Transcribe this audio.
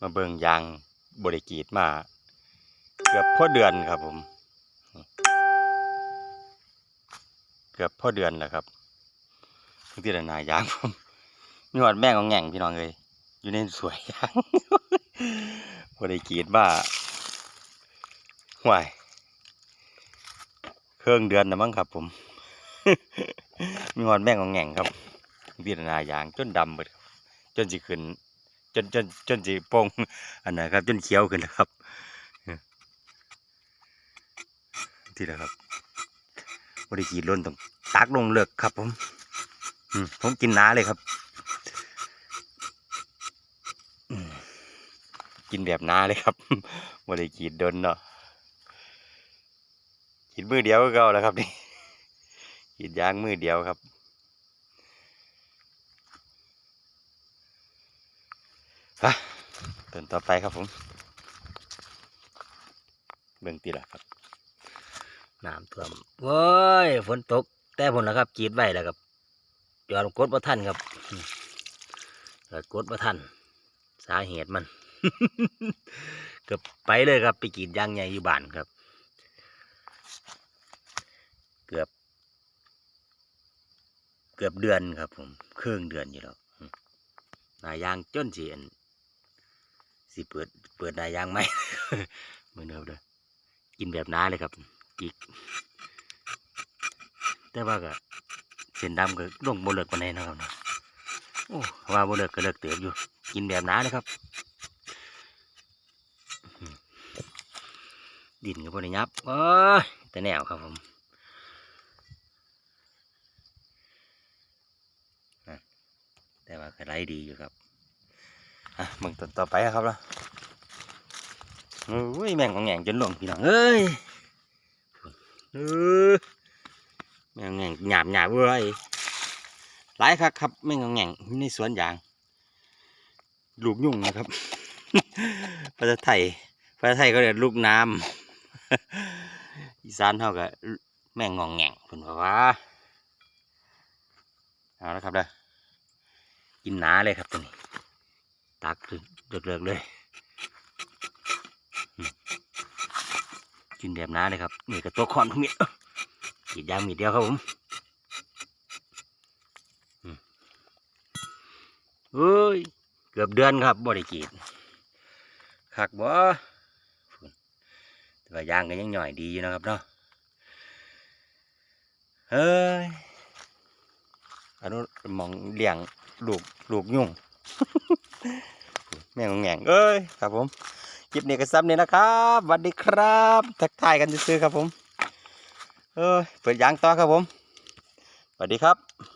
มาเบิ่งยางบริกีดมาเกือบพ่อเดือนครับผม เกือบพ่อเดือนแล้วครับทุกที่ละนายางผมมีหอดแม่งของแง่งพี่น้องเลยอยู่ในสวยยางบริกีดมาห่วยเครื่องเดือนนะมั้งครับผม มีหอดแม่งของแง่งครับพิจารณายางจนดำหมดจนสิขึ้น นจนจนสิโป่งอันไหนครับ จนเขียวขึ้นแล้วครับที่แล้วครับบริกีดล้นต้องตักลงเลิกครับผมผมกินน้าเลยครับกินแบบน้าเลยครับบริกีดดนเนาะกินมือเดียวก็เก่าแล้วครับนี่กินยางมือเดียวครับ ฮะต้นต่อไปครับผม เบิ่งตีละครับน้ำท่วมเว้ยฝนตก แต่ผลแล้วครับจีดไว้แล้วครับยอดกดประทันครับอืมยอดกดประทัน สาเหตุมันเกือบไปเลยครับ ไปกรีดยางใหญ่อยู่บ้านครับ เกือบ เกือบเดือนครับผม ครึ่งเดือนอยู่แล้วนายางจนเสียน สิเปิดเปิดนายยางไหมมือเดิมเด้อกินแบบน้าเลยครับจิกแต่ว่าก็เส้นดำก็ลงบนเลิกกว่านี้นะครับเนาะโอ้ว่าบนเลิกก็เลิกเติบอยู่ กินแบบน้าเลยครับ ดินก็บนยับโอ้ยแต่แนวครับผมแต่ว่าก็ไรดีอยู่ครับ อะมึงต้นต่อไปครับแล้วโอ้ยแม่งของแงงจนหลงพี่น้องเอ้ยเออแม่งขอแงงหยาบหยาบเว้ยหลายครับครับแม่งของแงงในสวนยางลูกยุ่งนะครับภาษาไทยภาษาไทยก็เรียกลูกน้ำอีสานเท่ากับแม่งงองแงงเพิ่นบอกว่าเอาละครับเด้อกินหนาเลยครับตัวนี้ ตักเลือกๆเลยอืมกินแบบน้าเลยครับนี่ก็ตัวคอนทุกเม็ดกีดยางมีเดียวครับผมเฮ้ยเกือบเดือนครับบ่ได้กรีดคักบ่แต่ว่ายางก็ยังหน่อยดีอยู่นะครับเนาะเฮ้ยอันนู้นมองเลี้ยงลูกลูกยุ่ง แม่งแง่งเอ้ยครับผมคลิปนี้ก็ซ้ำเนี่ยนะครับสวัสดีครับทักทายกันซื้อครับผมเอ้ยเปิดยางต่อครับผมสวัสดีครับ